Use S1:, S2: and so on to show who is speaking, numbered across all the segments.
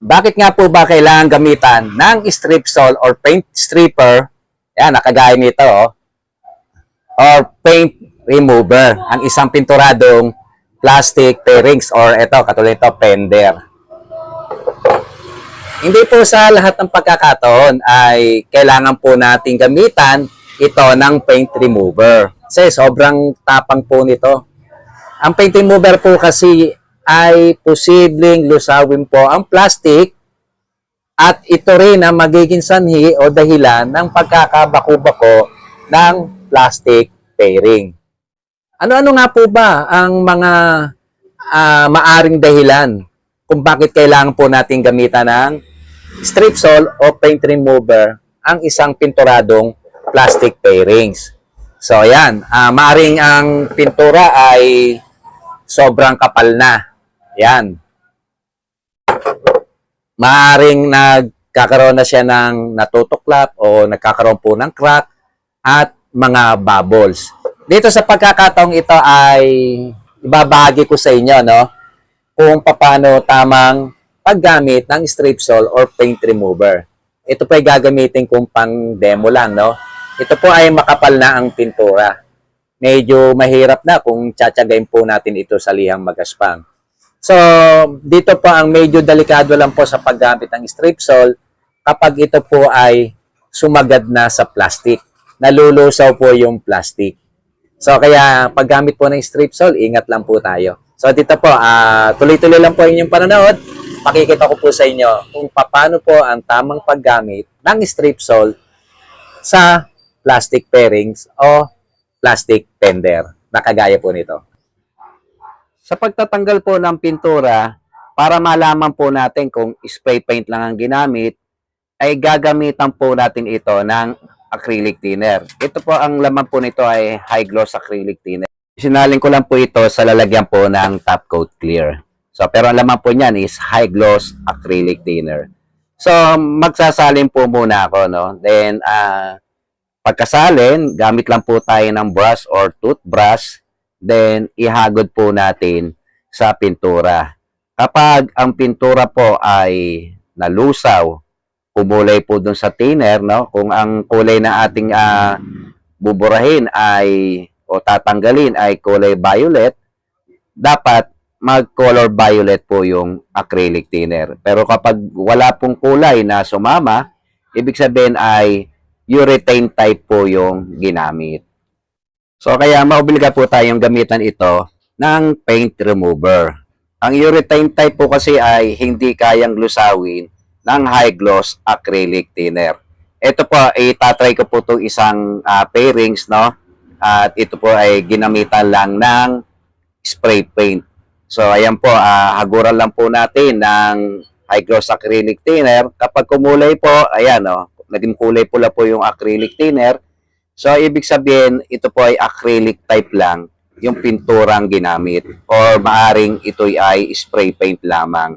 S1: Bakit nga po ba kailangan gamitan ng strip saw or paint stripper? Yan, nakagaya nito, oh. Or paint remover. Ang isang pinturadong plastic pairings or ito, katulad ito, fender. Hindi po sa lahat ng pagkakataon ay kailangan po nating gamitan ito ng paint remover. Kasi sobrang tapang po nito. Ang paint remover po kasi ay posibleng lusawin po ang plastic at ito rin ang magiging sanhi o dahilan ng pagkakabako-bako ng plastic pairing. Ano-ano nga po ba ang mga ah, maaring dahilan kung bakit kailangan po natin gamitan ng strip saw o paint remover ang isang pinturadong plastic pairings. So, ayan. Ah, maaring ang pintura ay sobrang kapal na. Yan. Maaring nagkakaroon na siya ng natutuklap o nagkakaroon po ng crack at mga bubbles. Dito sa pagkakataong ito ay ibabahagi ko sa inyo no kung paano tamang paggamit ng strip saw or paint remover. Ito po ay gagamitin kong pang demo lang no. Ito po ay makapal na ang pintura. Medyo mahirap na kung tsatsagain po natin ito sa lihang magaspang. So, dito po ang medyo delikado lang po sa paggamit ng strip saw kapag ito po ay sumagad na sa plastic. Nalulusaw po yung plastic. So, kaya paggamit po ng strip saw, ingat lang po tayo. So, dito po, ah, tuloy-tuloy lang po inyong panonood. Pakikita ko po sa inyo kung paano po ang tamang paggamit ng strip saw sa plastic pairings o plastic fender na kagaya po nito. Sa pagtatanggal po ng pintura, para malaman po natin kung spray paint lang ang ginamit, ay gagamitan po natin ito ng acrylic thinner. Ito po ang laman po nito ay high gloss acrylic thinner. Sinalin ko lang po ito sa lalagyan po ng top coat clear. So, pero ang laman po niyan is high gloss acrylic thinner. So, magsasalin po muna ako, no? Then, ah, pagkasalin, gamit lang po tayo ng brush or toothbrush. Then, ihagod po natin sa pintura. Kapag ang pintura po ay nalusaw, kumulay po dun sa thinner, no? Kung ang kulay na ating ah, buburahin ay o tatanggalin ay kulay violet, dapat mag-color violet po yung acrylic thinner. Pero kapag wala pong kulay na sumama, ibig sabihin ay urethane type po yung ginamit. So kaya maubilga po tayong gamitan ito ng paint remover. Ang urethane type po kasi ay hindi kayang lusawin ng high gloss acrylic thinner. Ito po, itatry ko po itong isang ah, pairings, no? At ito po ay ginamitan lang ng spray paint. So, ayan po, ah, haguran lang po natin ng high gloss acrylic thinner. Kapag kumulay po, ayan, no? Naging kulay pula po yung acrylic thinner. So, ibig sabihin, ito po ay acrylic type lang yung pinturang ginamit or maaring ito ay spray paint lamang.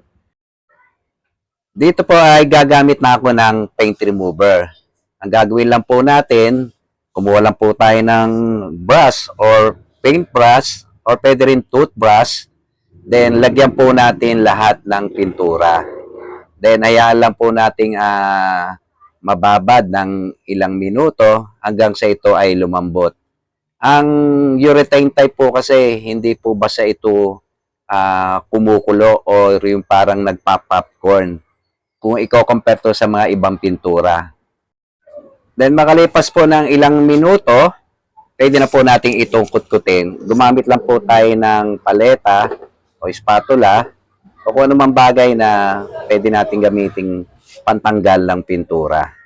S1: Dito po ay gagamit na ako ng paint remover. Ang gagawin lang po natin, kumuha lang po tayo ng brush or paint brush or pwede rin toothbrush. Then, lagyan po natin lahat ng pintura. Then, hayaan lang po nating ah, mababad ng ilang minuto hanggang sa ito ay lumambot. Ang urethane type po kasi hindi po basta ito ah, kumukulo o yung parang nagpa-popcorn kung i-compare to sa mga ibang pintura. Then makalipas po ng ilang minuto, pwede na po nating itong kutkutin. Gumamit lang po tayo ng paleta o spatula o kung anumang bagay na pwede nating gamiting pantanggal ng pintura.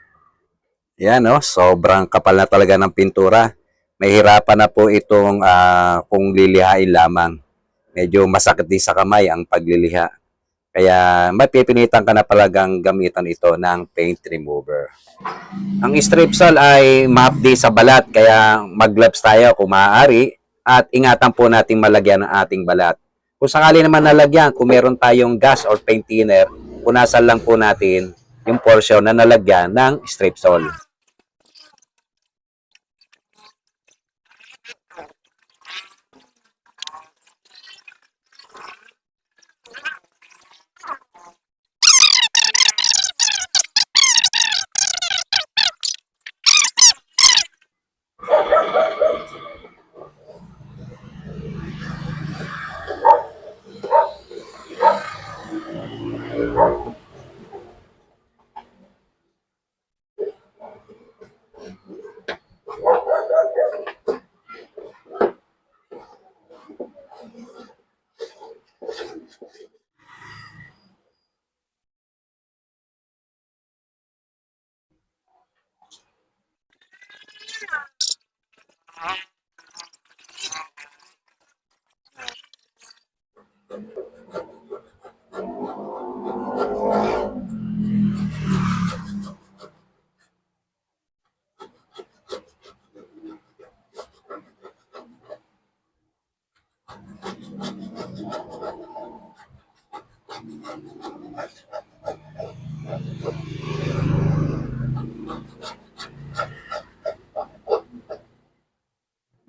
S1: Yan, no? Sobrang kapal na talaga ng pintura. Mahirapan na po itong ah, kung lilihain lamang. Medyo masakit din sa kamay ang pagliliha. Kaya mapipilitan ka na talagang gamitan ito ng paint remover. Ang strip saw ay mahapdi sa balat kaya mag-gloves tayo kung maaari at ingatan po nating malagyan ang ating balat. Kung sakali naman nalagyan, kung meron tayong gas or paint thinner, punasan lang po natin yung portion na nalagyan ng strip saw.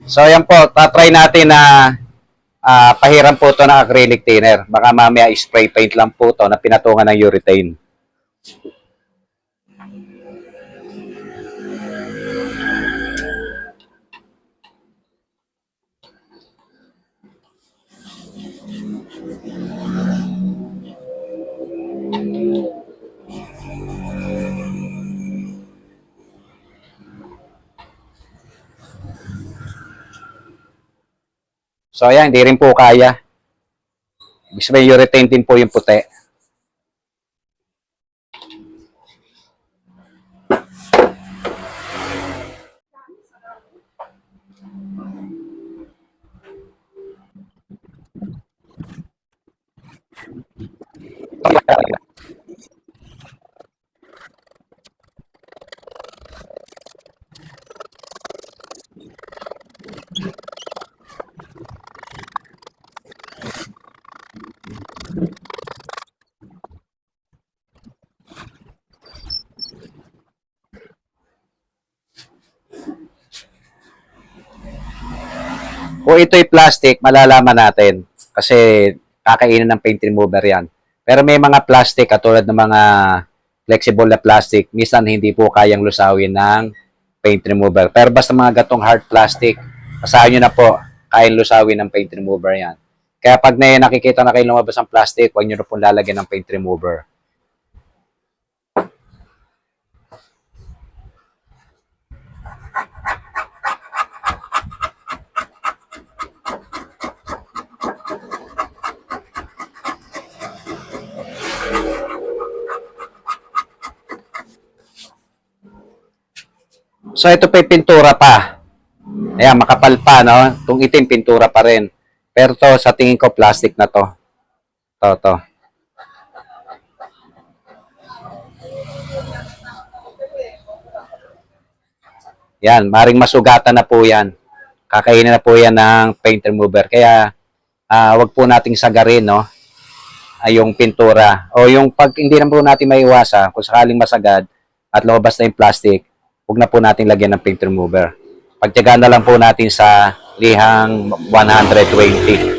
S1: So, yan po. Tatry natin na ah, pahiram po to ng acrylic thinner. Baka mamaya spray paint lang po to na pinatungan ng urethane. So, ayan, hindi rin po kaya. Ibig sabihin, urethane din po yung puti. Kung ito'y plastic, malalaman natin. Kasi kakainin ng paint remover yan. Pero may mga plastic, katulad ng mga flexible na plastic, minsan hindi po kayang lusawin ng paint remover. Pero basta mga gatong hard plastic, asahan nyo na po, kayang lusawin ng paint remover yan. Kaya pag na nakikita na kayo lumabas ang plastic, huwag nyo na pong lalagyan ng paint remover. So ito pa pintura pa. Ayan, makapal pa, no? Itong itim, pintura pa rin. Pero to, sa tingin ko, plastic na to. To, to. Yan, maring masugatan na po yan. Kakainin na po yan ng paint remover. Kaya, ah, wag po nating sagarin, no? Ay, yung pintura. O yung pag hindi na po natin maiwasan, kung sakaling masagad at lumabas na yung plastic, huwag na po natin lagyan ng paint remover. Pagtyagaan na lang po natin sa lihang 120.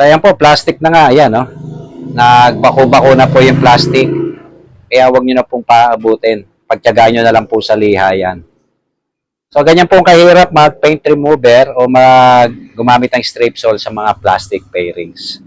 S1: So ayan po, plastic na nga, ayan, no? Nagbako-bako na po yung plastic. Kaya huwag nyo na pong paabutin. Pagtyagaan nyo na lang po sa liha yan. So ganyan po kahirap mag-paint remover o mag gumamit ng strip sol sa mga plastic pairings.